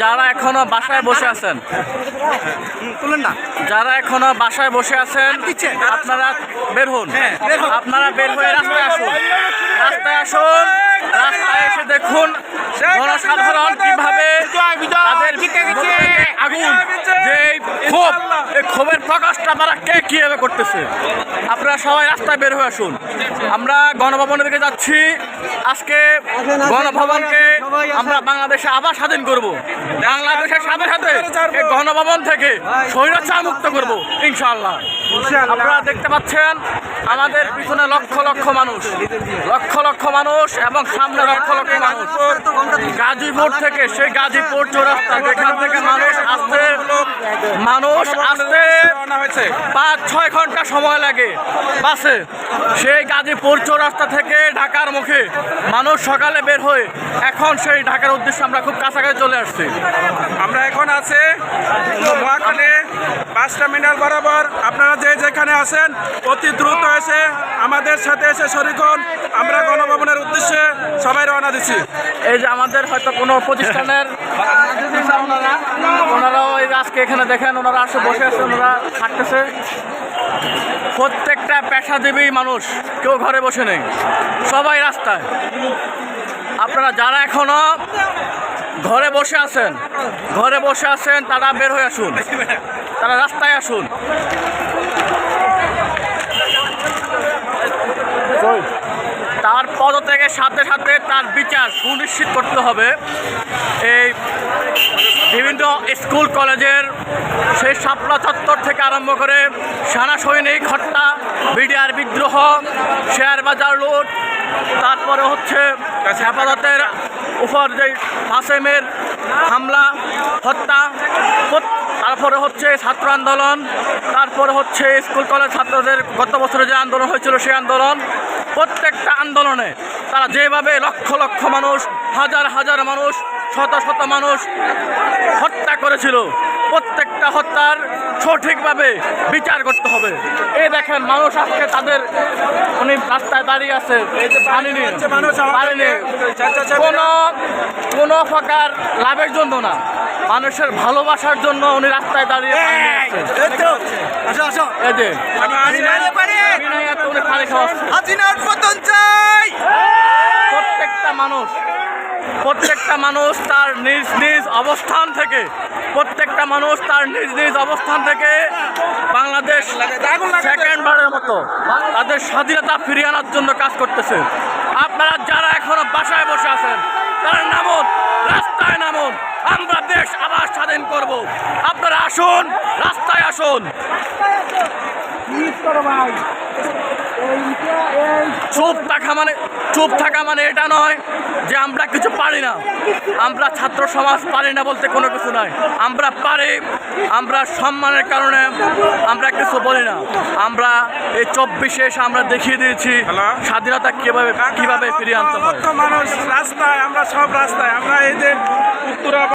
যারা এখনও বাসায় বসে আছেন না। যারা এখনও বাসায় বসে আছেন আপনারা বের হন। হ্যাঁ, বের হন। আপনারা বের হয়ে রাস্তায় আসুন। রাস্তায় আসুন রাস্তায় এসে দেখুন জনসাধারণ কীভাবে তাদের বুক থেকে আগুন যে এই ক্ষোভ এই তারা কে কীভাবে করতেছে? আপনারা সবাই রাস্তায় বের হয়ে আসুন। আমরা গণভবনের দিকে যাচ্ছি। আজকে গণভবনকে আমরা বাংলাদেশে আবার স্বাধীন করব। বাংলাদেশের সাথে সাথে গণভবন থেকে স্বৈরাচার মুক্ত করব, ইনশাআল্লাহ। আপনারা দেখতে পাচ্ছেন আমাদের পিছনে লক্ষ লক্ষ মানুষ, লক্ষ লক্ষ মানুষ এবং সামনে লক্ষ লক্ষ মানুষ। গাজীপুর থেকে সেই গাজীপুর চৌরাস্তা, যেখান থেকে মানুষ আসতে মানুষ আসতে পাঁচ, ছয় ঘণ্টা সময় লাগে বাসে। সেই গাজীপুর চৌরাস্তা থেকে ঢাকার মুখে মানুষ সকালে বের হয়ে এখন সেই ঢাকার উদ্দেশ্যে আমরা খুব কাছাকাছি চলে আসছি। আমরা এখন আছে বাস টার্মিনাল বরাবর। আপনারা যে যেখানে আছেন, অতি দ্রুত এসে আমাদের সাথে এসে শরিক আমরা গণভবনের উদ্দেশ্যে সবাই রওনা দিচ্ছি। এই যে আমাদের হয়তো কোনো প্রতিষ্ঠানের ওনারা ওনারাও এই আজকে এখানে দেখেন, ওনারা আসে, বসে আছে, ওনারা হাঁটতেছে প্রত্যেকটা পেশাজীবী মানুষ, কেউ ঘরে বসে নেই, সবাই রাস্তায়। আপনারা যারা এখনও ঘরে বসে আছেন, ঘরে বসে আছেন, তারা বের হয়ে আসুন। তারা রাস্তায় আসুন। তার পদত্যাগের সাথে সাথে তার বিচার সুনিশ্চিত করতে হবে। এই বিভিন্ন স্কুল কলেজের সেই শাপলা চত্বর থেকে আরম্ভ করে সেনা সৈনিক হত্যা বিডিআর বিদ্রোহ শেয়ার বাজার লুট তারপরে হচ্ছে হেফাজতের উপর যে হাসেমের হামলা হত্যা তারপরে হচ্ছে ছাত্র আন্দোলন, তারপরে হচ্ছে স্কুল, কলেজ ছাত্রদের গত বছরে যে আন্দোলন হয়েছিল সেই আন্দোলন, প্রত্যেকটা আন্দোলনে তারা যেভাবে লক্ষ লক্ষ মানুষ হাজার হাজার মানুষ শত শত মানুষ হত্যা করেছিল প্রত্যেকটা হত্যার সঠিকভাবে বিচার করতে হবে। এই দেখেন মানুষ আজকে তাদের উনি রাস্তায় দাঁড়িয়ে আছে পানি পানি নিয়ে কোনো কোনো প্রকার লাভের জন্য না। মানুষের ভালোবাসার জন্য উনি রাস্তায় দাঁড়িয়ে পানি নিয়ে আসছে। এই যে বিনয় এত উনি পানি খাওয়াচ্ছে হাসিনার পতন চাই প্রত্যেকটা মানুষ প্রত্যেকটা মানুষ তার নিজ নিজ অবস্থান থেকে, প্রত্যেকটা মানুষ তার নিজ নিজ অবস্থান থেকে বাংলাদেশ সেকেন্ড বারের মতো তাদের স্বাধীনতা ফিরিয়ে আনার জন্য কাজ করতেছে। আপনারা যারা এখনও বাসায় বসে আছেন, তারা নামুন, রাস্তায় নামুন, আমরা দেশ আবার স্বাধীন করব। আপনারা আসুন, রাস্তায় আসুন। চুপ থাকা মানে চুপ থাকা মানে এটা নয় যে আমরা কিছু পারি না। আমরা ছাত্র সমাজ পারি না বলতে কোনো কিছু নয় আমরা পারি আমরা সম্মানের কারণে আমরা কিছু বলি না। আমরা এই চব্বিশে এসে আমরা দেখিয়ে দিয়েছি? স্বাধীনতা কীভাবে কীভাবে ফিরিয়ে আনতে হয়। মানুষ রাস্তায় আমরা সব রাস্তায় আমরা এই যে উত্তরা